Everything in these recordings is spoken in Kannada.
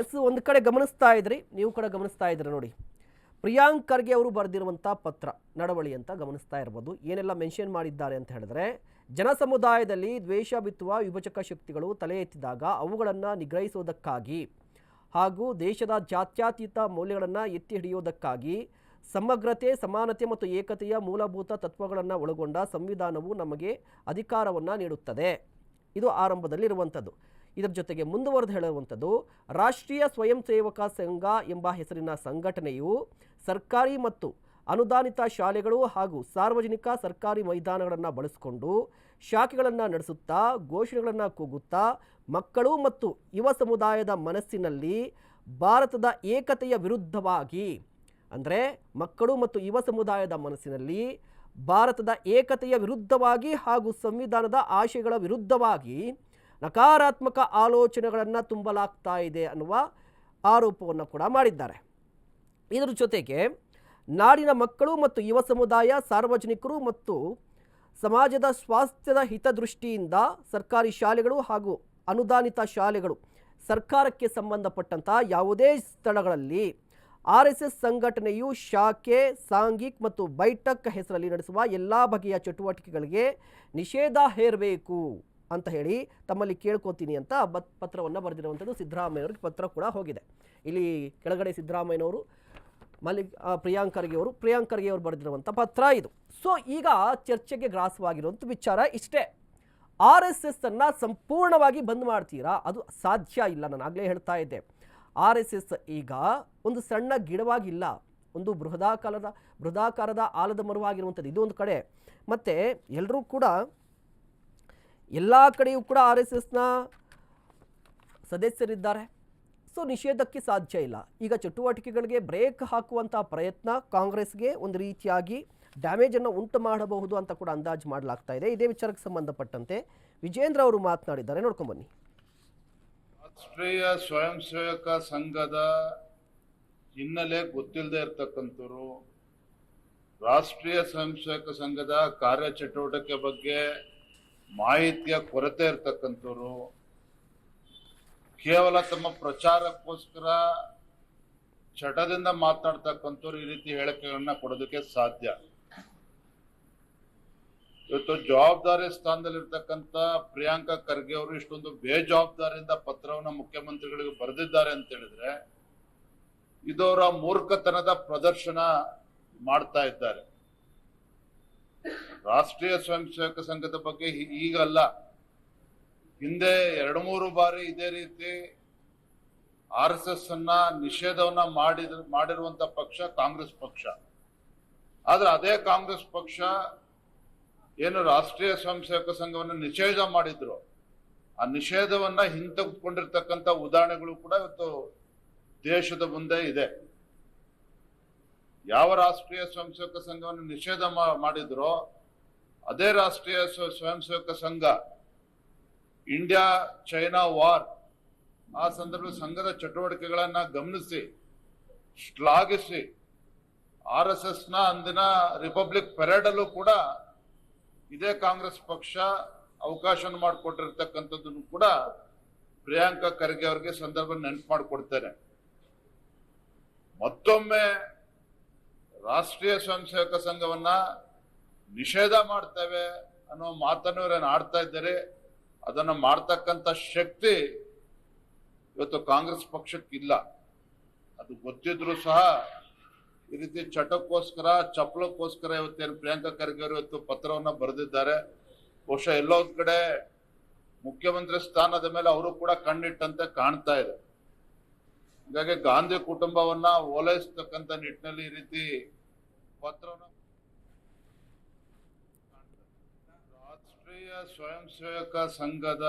ಎಸ್ ಒಂದು ಕಡೆ ಗಮನಿಸ್ತಾ ಇದ್ರಿ, ನೀವು ಕೂಡ ಗಮನಿಸ್ತಾ ಇದ್ರಿ ನೋಡಿ. ಪ್ರಿಯಾಂಕ್ ಖರ್ಗೆ ಅವರು ಬರೆದಿರುವಂಥ ಪತ್ರ, ನಡವಳಿ ಅಂತ ಗಮನಿಸ್ತಾ ಇರ್ಬೋದು. ಏನೆಲ್ಲ ಮೆನ್ಷನ್ ಮಾಡಿದ್ದಾರೆ ಅಂತ ಹೇಳಿದ್ರೆ ಜನ ಸಮುದಾಯದಲ್ಲಿ ದ್ವೇಷ ಬಿತ್ತುವ ವಿಭಜಕ ಶಕ್ತಿಗಳು ತಲೆ ಎತ್ತಿದಾಗ ಅವುಗಳನ್ನು ನಿಗ್ರಹಿಸುವುದಕ್ಕಾಗಿ ಹಾಗೂ ದೇಶದ ಜಾತ್ಯಾತೀತ ಮೌಲ್ಯಗಳನ್ನು ಎತ್ತಿ ಹಿಡಿಯುವುದಕ್ಕಾಗಿ ಸಮಗ್ರತೆ, ಸಮಾನತೆ ಮತ್ತು ಏಕತೆಯ ಮೂಲಭೂತ ತತ್ವಗಳನ್ನು ಒಳಗೊಂಡ ಸಂವಿಧಾನವು ನಮಗೆ ಅಧಿಕಾರವನ್ನು ನೀಡುತ್ತದೆ. ಇದು ಆರಂಭದಲ್ಲಿರುವಂಥದ್ದು ಇದರ ಜೊತೆಗೆ ಮುಂದುವರೆದು ಹೇಳುವಂಥದ್ದು, ರಾಷ್ಟ್ರೀಯ ಸ್ವಯಂ ಸೇವಕ ಸಂಘ ಎಂಬ ಹೆಸರಿನ ಸಂಘಟನೆಯು ಸರ್ಕಾರಿ ಮತ್ತು ಅನುದಾನಿತ ಶಾಲೆಗಳು ಹಾಗೂ ಸಾರ್ವಜನಿಕ ಸರ್ಕಾರಿ ಮೈದಾನಗಳನ್ನು ಬಳಸಿಕೊಂಡು ಶಾಖೆಗಳನ್ನು ನಡೆಸುತ್ತಾ, ಘೋಷಣೆಗಳನ್ನು ಕೂಗುತ್ತಾ, ಮಕ್ಕಳು ಮತ್ತು ಯುವ ಸಮುದಾಯದ ಮನಸ್ಸಿನಲ್ಲಿ ಭಾರತದ ಏಕತೆಯ ವಿರುದ್ಧವಾಗಿ, ಅಂದರೆ ಮಕ್ಕಳು ಮತ್ತು ಯುವ ಸಮುದಾಯದ ಮನಸ್ಸಿನಲ್ಲಿ ಭಾರತದ ಏಕತೆಯ ವಿರುದ್ಧವಾಗಿ ಹಾಗೂ ಸಂವಿಧಾನದ ಆಶಯಗಳ ವಿರುದ್ಧವಾಗಿ ನಕಾರಾತ್ಮಕ ಆಲೋಚನೆಗಳನ್ನು ತುಂಬಲಾಗ್ತಾ ಇದೆ ಅನ್ನುವ ಆರೋಪವನ್ನು ಕೂಡ ಮಾಡಿದ್ದಾರೆ. ಇದರ ಜೊತೆಗೆ ನಾಡಿನ ಮಕ್ಕಳು ಮತ್ತು ಯುವ ಸಮುದಾಯ, ಸಾರ್ವಜನಿಕರು ಮತ್ತು ಸಮಾಜದ ಸ್ವಾಸ್ಥ್ಯದ ಹಿತದೃಷ್ಟಿಯಿಂದ ಸರ್ಕಾರಿ ಶಾಲೆಗಳು ಹಾಗೂ ಅನುದಾನಿತ ಶಾಲೆಗಳು ಸರ್ಕಾರಕ್ಕೆ ಸಂಬಂಧಪಟ್ಟಂತಹ ಯಾವುದೇ ಸ್ಥಳಗಳಲ್ಲಿ ಆರ್ ಎಸ್ ಎಸ್ ಸಂಘಟನೆಯು ಶಾಖೆ, ಸಾಂಘಿಕ್ ಮತ್ತು ಬೈಠಕ್ ಹೆಸರಲ್ಲಿ ನಡೆಸುವ ಎಲ್ಲ ಬಗೆಯ ಚಟುವಟಿಕೆಗಳಿಗೆ ನಿಷೇಧ ಹೇರಬೇಕು. ಅಂತ ಹೇಳಿ ತಮ್ಮಲ್ಲಿ ಕೇಳ್ಕೊತೀನಿ ಅಂತ ಬತ್ ಪತ್ರವನ್ನು ಬರೆದಿರುವಂಥದ್ದು ಸಿದ್ದರಾಮಯ್ಯವ್ರಿಗೆ ಪತ್ರ ಕೂಡ ಹೋಗಿದೆ. ಇಲ್ಲಿ ಕೆಳಗಡೆ ಸಿದ್ದರಾಮಯ್ಯನವರು, ಮಲ್ಲಿಕ್ ಪ್ರಿಯಾಂಕ್ ಖರ್ಗೆ ಅವರು, ಪ್ರಿಯಾಂಕ್ ಅವರು ಬರೆದಿರುವಂಥ ಪತ್ರ ಇದು. ಸೊ, ಈಗ ಚರ್ಚೆಗೆ ಗ್ರಾಸವಾಗಿರುವಂಥ ವಿಚಾರ ಇಷ್ಟೇ. ಆರ್ ಎಸ್ ಎಸ್ ಅನ್ನು ಸಂಪೂರ್ಣವಾಗಿ ಬಂದ್ ಮಾಡ್ತೀರಾ? ಅದು ಸಾಧ್ಯ ಇಲ್ಲ, ನಾನು ಆಗಲೇ ಹೇಳ್ತಾ ಇದ್ದೆ. ಆರ್ ಎಸ್ ಎಸ್ ಈಗ ಒಂದು ಸಣ್ಣ ಗಿಡವಾಗಿಲ್ಲ, ಒಂದು ಬೃಹದಾಕಾರದ ಬೃಹದಾಕಾರದ ಆಲದ ಮರವಾಗಿರುವಂಥದ್ದು ಇದು ಒಂದು ಕಡೆ. ಮತ್ತು ಎಲ್ಲರೂ ಕೂಡ ಎಲ್ಲ ಕಡೆಯೂ ಕೂಡ ಆರ್ ಎಸ್ ಎಸ್ನ ಸದಸ್ಯರಿದ್ದಾರೆ. ಸೊ ನಿಷೇಧಕ್ಕೆ ಸಾಧ್ಯ ಇಲ್ಲ. ಈಗ ಚಟುವಟಿಕೆಗಳಿಗೆ ಬ್ರೇಕ್ ಹಾಕುವಂಥ ಪ್ರಯತ್ನ ಕಾಂಗ್ರೆಸ್ಗೆ ಒಂದು ರೀತಿಯಾಗಿ ಡ್ಯಾಮೇಜನ್ನು ಉಂಟು ಮಾಡಬಹುದು ಅಂತ ಕೂಡ ಅಂದಾಜು ಮಾಡಲಾಗ್ತಾ ಇದೆ. ಇದೇ ವಿಚಾರಕ್ಕೆ ಸಂಬಂಧಪಟ್ಟಂತೆ ವಿಜೇಂದ್ರ ಅವರು ಮಾತನಾಡಿದ್ದಾರೆ. ನೋಡ್ಕೊಂಬನ್ನಿ ರಾಷ್ಟ್ರೀಯ ಸ್ವಯಂ ಸೇವಕ ಸಂಘದ ಹಿನ್ನೆಲೆ ಗೊತ್ತಿಲ್ಲದೆ ಇರತಕ್ಕಂಥವ್ರು ರಾಷ್ಟ್ರೀಯ ಸ್ವಯಂ ಸೇವಕ ಸಂಘದ ಕಾರ್ಯಚಟುವಟಿಕೆ ಬಗ್ಗೆ ಮಾಹಿತಿಯ ಕೊರತೆ ಇರ್ತಕ್ಕಂಥವ್ರು ಕೇವಲ ತಮ್ಮ ಪ್ರಚಾರಕ್ಕೋಸ್ಕರ ಚಟದಿಂದ ಮಾತನಾಡ್ತಕ್ಕಂಥವ್ರು ಈ ರೀತಿ ಹೇಳಿಕೆಗಳನ್ನ ಕೊಡೋದಕ್ಕೆ ಸಾಧ್ಯ. ಇವತ್ತು ಜವಾಬ್ದಾರಿ ಸ್ಥಾನದಲ್ಲಿರ್ತಕ್ಕಂಥ ಪ್ರಿಯಾಂಕಾ ಖರ್ಗೆ ಅವರು ಇಷ್ಟೊಂದು ಬೇಜವಾಬ್ದಾರಿಯಿಂದ ಪತ್ರವನ್ನ ಮುಖ್ಯಮಂತ್ರಿಗಳಿಗೆ ಬರೆದಿದ್ದಾರೆ ಅಂತ ಹೇಳಿದ್ರೆ ಇದು ಅವರ ಮೂರ್ಖತನದ ಪ್ರದರ್ಶನ ಮಾಡ್ತಾ ಇದ್ದಾರೆ. ರಾಷ್ಟ್ರೀಯ ಸ್ವಯಂ ಸೇವಕ ಸಂಘದ ಬಗ್ಗೆ ಈಗ ಈಗಲ್ಲ. ಹಿಂದೆ ಎರಡು ಮೂರು ಬಾರಿ ಇದೇ ರೀತಿ ಆರ್ ಎಸ್ ಎಸ್ ಅನ್ನ ನಿಷೇಧವನ್ನ ಮಾಡಿದ, ಮಾಡಿರುವಂತ ಪಕ್ಷ ಕಾಂಗ್ರೆಸ್ ಪಕ್ಷ. ಆದ್ರೆ ಅದೇ ಕಾಂಗ್ರೆಸ್ ಪಕ್ಷ ಏನು ರಾಷ್ಟ್ರೀಯ ಸ್ವಯಂ ಸೇವಕ ಸಂಘವನ್ನು ನಿಷೇಧ ಮಾಡಿದ್ರು. ಆ ನಿಷೇಧವನ್ನ ಹಿಂತೆಗೆದುಕೊಂಡಿರ್ತಕ್ಕಂಥ ಉದಾಹರಣೆಗಳು ಕೂಡ ಇವತ್ತು ದೇಶದ ಮುಂದೆ ಇದೆ. ಯಾವ ರಾಷ್ಟ್ರೀಯ ಸ್ವಯಂ ಸೇವಕ ಸಂಘವನ್ನು ನಿಷೇಧ ಮಾಡಿದ್ರೋ ಅದೇ ರಾಷ್ಟ್ರೀಯ ಸ್ವ- ಸ್ವಯಂ ಸೇವಕ ಸಂಘ, ಇಂಡಿಯಾ ಚೈನಾ ವಾರ್ ಆ ಸಂದರ್ಭದಲ್ಲಿ ಸಂಘದ ಚಟುವಟಿಕೆಗಳನ್ನ ಗಮನಿಸಿ, ಶ್ಲಾಘಿಸಿ, ಆರ್ ಎಸ್ ಎಸ್ನ ಅಂದಿನ ರಿಪಬ್ಲಿಕ್ ಪೆರೇಡಲ್ಲೂ ಕೂಡ ಇದೇ ಕಾಂಗ್ರೆಸ್ ಪಕ್ಷ ಅವಕಾಶ ಮಾಡಿಕೊಟ್ಟಿರ್ತಕ್ಕಂಥದ್ದನ್ನು ಕೂಡ ಪ್ರಿಯಾಂಕಾ ಖರ್ಗೆ ಅವರಿಗೆ ಸಂದರ್ಭ ನೆನಪು ಮಾಡಿಕೊಡ್ತೇನೆ. ಮತ್ತೊಮ್ಮೆ ರಾಷ್ಟ್ರೀಯ ಸ್ವಯಂ ಸೇವಕ ಸಂಘವನ್ನ ನಿಷೇಧ ಮಾಡ್ತೇವೆ ಅನ್ನೋ ಮಾತನ್ನು ಇವರೇನು ಆಡ್ತಾ ಇದ್ದಾರೆ. ಅದನ್ನು ಮಾಡ್ತಕ್ಕಂಥ ಶಕ್ತಿ ಇವತ್ತು ಕಾಂಗ್ರೆಸ್ ಪಕ್ಷಕ್ಕಿಲ್ಲ. ಅದು ಗೊತ್ತಿದ್ರು ಸಹ ಈ ರೀತಿ ಚಟಕ್ಕೋಸ್ಕರ ಚಪ್ಪಲಕ್ಕೋಸ್ಕರ ಇವತ್ತೇನು ಪ್ರಿಯಾಂಕಾ ಖರ್ಗೆ ಅವರು ಇವತ್ತು ಪತ್ರವನ್ನ ಬರೆದಿದ್ದಾರೆ. ಬಹುಶಃ ಎಲ್ಲೋ ಕಡೆ ಮುಖ್ಯಮಂತ್ರಿ ಸ್ಥಾನದ ಮೇಲೆ ಅವರು ಕೂಡ ಕಣ್ಣಿಟ್ಟಂತೆ ಕಾಣ್ತಾ ಇದೆ. ಹೀಗಾಗಿ ಗಾಂಧಿ ಕುಟುಂಬವನ್ನ ಓಲೈಸ್ತಕ್ಕಂಥ ನಿಟ್ಟಿನಲ್ಲಿ ಈ ರೀತಿ ಪತ್ರವನ್ನ ರಾಷ್ಟ್ರೀಯ ಸ್ವಯಂ ಸೇವಕ ಸಂಘದ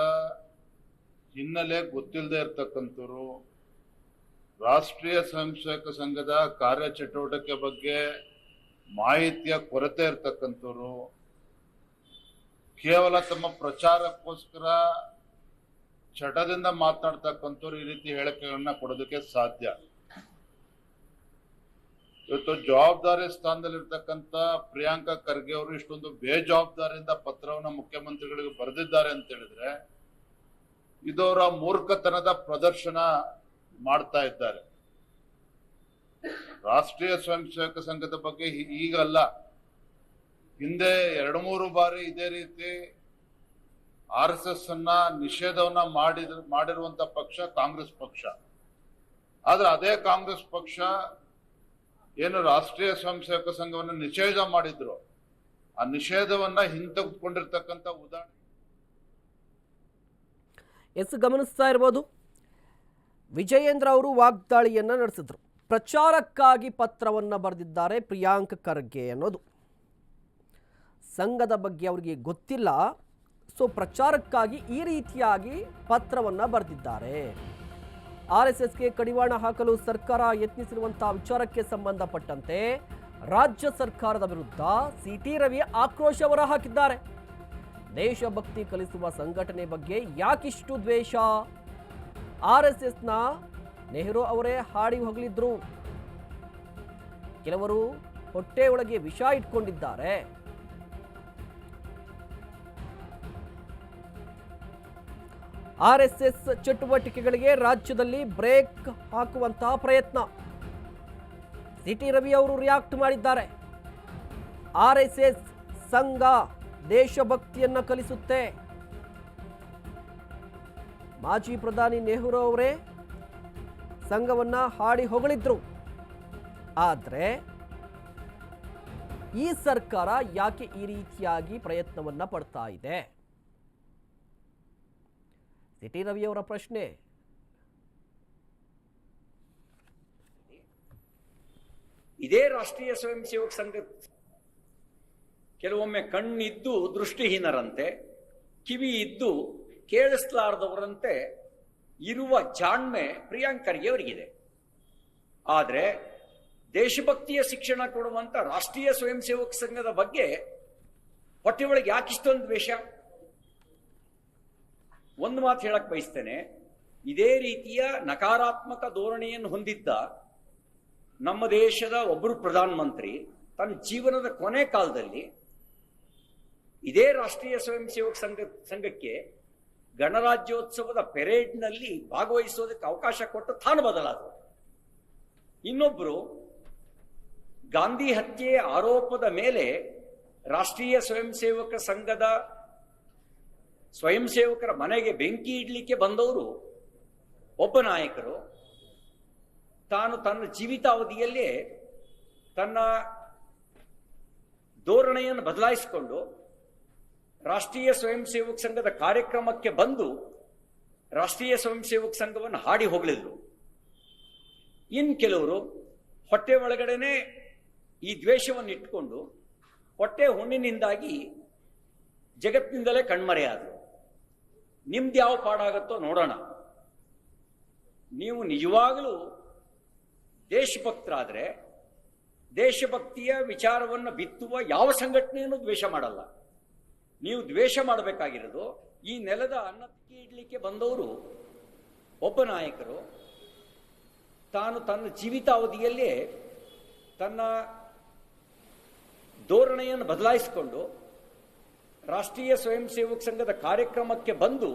ಹಿನ್ನೆಲೆ ಗೊತ್ತಿಲ್ಲದೆ ಇರ್ತಕ್ಕಂಥವ್ರು, ರಾಷ್ಟ್ರೀಯ ಸ್ವಯಂ ಸೇವಕ ಸಂಘದ ಕಾರ್ಯಚಟುವಟಿಕೆ ಬಗ್ಗೆ ಮಾಹಿತಿಯ ಕೊರತೆ ಇರ್ತಕ್ಕಂಥವ್ರು, ಕೇವಲ ತಮ್ಮ ಪ್ರಚಾರಕ್ಕೋಸ್ಕರ ಚಟದಿಂದ ಮಾತನಾಡ್ತಕ್ಕಂಥವ್ರು ಈ ರೀತಿ ಹೇಳಿಕೆಗಳನ್ನ ಕೊಡೋದಕ್ಕೆ ಸಾಧ್ಯ. ಇವತ್ತು ಜವಾಬ್ದಾರಿ ಸ್ಥಾನದಲ್ಲಿರ್ತಕ್ಕಂಥ ಪ್ರಿಯಾಂಕಾ ಖರ್ಗೆ ಅವರು ಇಷ್ಟೊಂದು ಬೇಜವಾಬ್ದಾರಿಯಿಂದ ಪತ್ರವನ್ನ ಮುಖ್ಯಮಂತ್ರಿಗಳಿಗೆ ಬರೆದಿದ್ದಾರೆ ಅಂತ ಹೇಳಿದ್ರೆ, ಇದು ಅವರ ಮೂರ್ಖತನದ ಪ್ರದರ್ಶನ ಮಾಡ್ತಾ ಇದ್ದಾರೆ. ರಾಷ್ಟ್ರೀಯ ಸ್ವಯಂ ಸೇವಕ ಸಂಘದ ಬಗ್ಗೆ ಈಗಲ್ಲ ಹಿಂದೆ ಎರಡು ಮೂರು ಬಾರಿ ಇದೇ ರೀತಿ ಆರ್ ಎಸ್ ಎಸ್ ಅನ್ನ ನಿಷೇಧವನ್ನ ಮಾಡಿದ, ಮಾಡಿರುವಂತ ಪಕ್ಷ ಕಾಂಗ್ರೆಸ್ ಪಕ್ಷ. ಆದ್ರೆ ಅದೇ ಕಾಂಗ್ರೆಸ್ ಪಕ್ಷ ಏನು ರಾಷ್ಟ್ರೀಯ ಸ್ವಯಂ ಸೇವಕ ಸಂಘವನ್ನು ನಿಷೇಧ ಮಾಡಿದ್ರು. ಆ ನಿಷೇಧವನ್ನ ಹಿಂತೆಗೆದುಕೊಂಡಿರ್ತಕ್ಕಂಥ ಉದಾಹರಣೆ. ಎಸ್ ಗಮನಿಸ್ತಾ ಇರ್ಬೋದು. ವಿಜಯೇಂದ್ರ ಅವರು ವಾಗ್ದಾಳಿಯನ್ನು ನಡೆಸಿದ್ರು. ಪ್ರಚಾರಕ್ಕಾಗಿ ಪತ್ರವನ್ನು ಬರೆದಿದ್ದಾರೆ ಪ್ರಿಯಾಂಕ್ ಖರ್ಗೆ ಅನ್ನೋದು. ಸಂಘದ ಬಗ್ಗೆ ಅವರಿಗೆ ಗೊತ್ತಿಲ್ಲ. ಸೊ ಪ್ರಚಾರಕ್ಕಾಗಿ ಈ ರೀತಿಯಾಗಿ ಪತ್ರವನ್ನು ಬರೆದಿದ್ದಾರೆ. ಆರ್ ಎಸ್ ಎಸ್ಗೆ ಕಡಿವಾಣ ಹಾಕಲು ಸರ್ಕಾರ ಯತ್ನಿಸಿರುವಂತಹ ವಿಚಾರಕ್ಕೆ ಸಂಬಂಧಪಟ್ಟಂತೆ ರಾಜ್ಯ ಸರ್ಕಾರದ ವಿರುದ್ಧ ಸಿ ಟಿ ರವಿ ಆಕ್ರೋಶ ಹೊರ ಹಾಕಿದ್ದಾರೆ ದೇಶಭಕ್ತಿ ಕಲಿಸುವ ಸಂಘಟನೆ ಬಗ್ಗೆ ಯಾಕಿಷ್ಟು ದ್ವೇಷ? ಆರ್ ಎಸ್ ಎಸ್ನ ನೆಹರು ಅವರೇ ಹಾಡಿ ಹೊಗಳಿದ್ರು. ಕೆಲವರು ಹೊಟ್ಟೆ ಒಳಗೆ ವಿಷ ಇಟ್ಕೊಂಡಿದ್ದಾರೆ. ಆರ್ ಎಸ್ ಎಸ್ ಚಟುವಟಿಕೆಗಳಿಗೆ ರಾಜ್ಯದಲ್ಲಿ ಬ್ರೇಕ್ ಹಾಕುವಂತಹ ಪ್ರಯತ್ನ. ಸಿಟಿ ರವಿ ಅವರು ರಿಯಾಕ್ಟ್ ಮಾಡಿದ್ದಾರೆ. ಆರ್ ಎಸ್ ಎಸ್ ಸಂಘ ದೇಶಭಕ್ತಿಯನ್ನ ಕಲಿಸುತ್ತೆ. ಮಾಜಿ ಪ್ರಧಾನಿ ನೆಹರು ಅವರೇ ಸಂಘವನ್ನ ಹಾಡಿ ಹೊಗಳಿದ್ರು. ಆದರೆ ಈ ಸರ್ಕಾರ ಯಾಕೆ ಈ ರೀತಿಯಾಗಿ ಪ್ರಯತ್ನವನ್ನ ಪಡ್ತಾ ಇದೆ? ಸಿಟಿ ರವಿಯವರ ಪ್ರಶ್ನೆ. ಇದೇ ರಾಷ್ಟ್ರೀಯ ಸ್ವಯಂ ಸೇವಕ ಸಂಘ ಕೆಲವೊಮ್ಮೆ ಕಣ್ಣಿದ್ದು ದೃಷ್ಟಿಹೀನರಂತೆ ಕಿವಿ ಇದ್ದು ಕೇಳಿಸ್ಲಾರದವರಂತೆ ಇರುವ ಜಾಣ್ಮೆ ಪ್ರಿಯಾಂಕ್ ಖರ್ಗೆ ಅವರಿಗಿದೆ ಆದರೆ ದೇಶಭಕ್ತಿಯ ಶಿಕ್ಷಣ ಕೊಡುವಂತ ರಾಷ್ಟ್ರೀಯ ಸ್ವಯಂ ಸೇವಕ ಸಂಘದ ಬಗ್ಗೆ ಹೊಟ್ಟೆ ಒಳಗೆ ಯಾಕಿಷ್ಟೊಂದು ದ್ವೇಷ? ಒಂದು ಮಾತು ಹೇಳಕ್ ಬಯಸ್ತೇನೆ. ಇದೇ ರೀತಿಯ ನಕಾರಾತ್ಮಕ ಧೋರಣೆಯನ್ನು ಹೊಂದಿದ್ದ ನಮ್ಮ ದೇಶದ ಒಬ್ಬರು ಪ್ರಧಾನಮಂತ್ರಿ ತನ್ನ ಜೀವನದ ಕೊನೆ ಕಾಲದಲ್ಲಿ ಇದೇ ರಾಷ್ಟ್ರೀಯ ಸ್ವಯಂ ಸೇವಕ ಸಂಘ, ಸಂಘಕ್ಕೆ ಗಣರಾಜ್ಯೋತ್ಸವದ ಪೆರೇಡ್ನಲ್ಲಿ ಭಾಗವಹಿಸೋದಕ್ಕೆ ಅವಕಾಶ ಕೊಟ್ಟು ತಾನು ಬದಲಾದರು ಇನ್ನೊಬ್ಬರು ಗಾಂಧಿ ಹತ್ಯೆಯ ಆರೋಪದ ಮೇಲೆ ರಾಷ್ಟ್ರೀಯ ಸ್ವಯಂ ಸೇವಕ ಸಂಘದ ಸ್ವಯಂ ಸೇವಕರ ಮನೆಗೆ ಬೆಂಕಿ ಇಡ್ಲಿಕ್ಕೆ ಬಂದವರು ಒಬ್ಬ ನಾಯಕರು. ತಾನು ತನ್ನ ಜೀವಿತಾವಧಿಯಲ್ಲೇ ತನ್ನ ಧೋರಣೆಯನ್ನು ಬದಲಾಯಿಸಿಕೊಂಡು ರಾಷ್ಟ್ರೀಯ ಸ್ವಯಂ ಸೇವಕ ಸಂಘದ ಕಾರ್ಯಕ್ರಮಕ್ಕೆ ಬಂದು ರಾಷ್ಟ್ರೀಯ ಸ್ವಯಂ ಸೇವಕ ಸಂಘವನ್ನು ಹಾಡಿ ಹೋಗಲಿದ್ರು. ಇನ್ ಕೆಲವರು ಹೊಟ್ಟೆ ಒಳಗಡೆನೆ ಈ ದ್ವೇಷವನ್ನು ಇಟ್ಕೊಂಡು ಹೊಟ್ಟೆ ಹುಣ್ಣಿನಿಂದಾಗಿ ಜಗತ್ತಿನಿಂದಲೇ ಕಣ್ಮರೆಯಾದರು. ನಿಮ್ದು ಯಾವ ಪಾಡಾಗತ್ತೋ ನೋಡೋಣ. ನೀವು ನಿಜವಾಗಲೂ ದೇಶಭಕ್ತರಾದರೆ ದೇಶಭಕ್ತಿಯ ವಿಚಾರವನ್ನು ಬಿತ್ತುವ ಯಾವ ಸಂಘಟನೆಯನ್ನು ದ್ವೇಷ ಮಾಡಲ್ಲ. ನೀವು ದ್ವೇಷ ಮಾಡಬೇಕಾಗಿರೋದು ಈ ನೆಲದ ಅನ್ನಕ್ಕೆ ಇಡ್ಲಿಕ್ಕೆ ಬಂದವರು ಒಬ್ಬ ನಾಯಕರು. ತಾನು ತನ್ನ ಜೀವಿತಾವಧಿಯಲ್ಲೇ ತನ್ನ ಧೋರಣೆಯನ್ನು ಬದಲಾಯಿಸಿಕೊಂಡು ರಾಷ್ಟ್ರೀಯ ಸ್ವಯಂ ಸೇವಕ ಸಂಘದ ಕಾರ್ಯಕ್ರಮಕ್ಕೆ ಬಂದು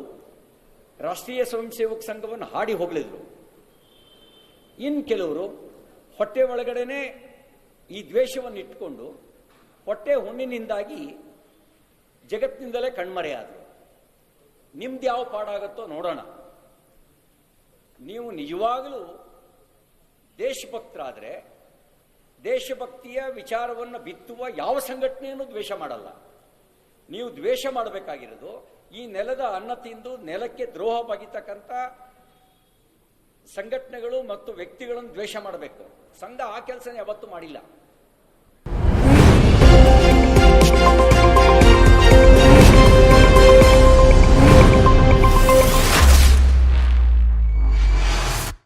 ರಾಷ್ಟ್ರೀಯ ಸ್ವಯಂ ಸೇವಕ ಸಂಘವನ್ನು ಹಾಡಿ ಹೋಗಲಿದ್ರು. ಇನ್ ಕೆಲವರು ಹೊಟ್ಟೆ ಒಳಗಡೆನೆ ಈ ದ್ವೇಷವನ್ನು ಇಟ್ಕೊಂಡು ಹೊಟ್ಟೆ ಹುಣ್ಣಿನಿಂದಾಗಿ ಜಗತ್ತಿನಿಂದಲೇ ಕಣ್ಮರೆಯಾದರು ನಿಮ್ದು ಯಾವ ಪಾಡಾಗತ್ತೋ ನೋಡೋಣ. ನೀವು ನಿಜವಾಗಲೂ ದೇಶಭಕ್ತರಾದರೆ ದೇಶಭಕ್ತಿಯ ವಿಚಾರವನ್ನು ಬಿತ್ತುವ ಯಾವ ಸಂಘಟನೆಯನ್ನು ದ್ವೇಷ ಮಾಡಲ್ಲ. ನೀವು ದ್ವೇಷ ಮಾಡಬೇಕಾಗಿರೋದು, ಈ ನೆಲದ ಅನ್ನ ತಿಂದು ನೆಲಕ್ಕೆ ದ್ರೋಹ ಸಂಘಟನೆಗಳು ಮತ್ತು ವ್ಯಕ್ತಿಗಳನ್ನು ದ್ವೇಷ ಮಾಡಬೇಕು. ಸಂಘ ಆ ಕೆಲಸನ ಯಾವತ್ತೂ ಮಾಡಿಲ್ಲ.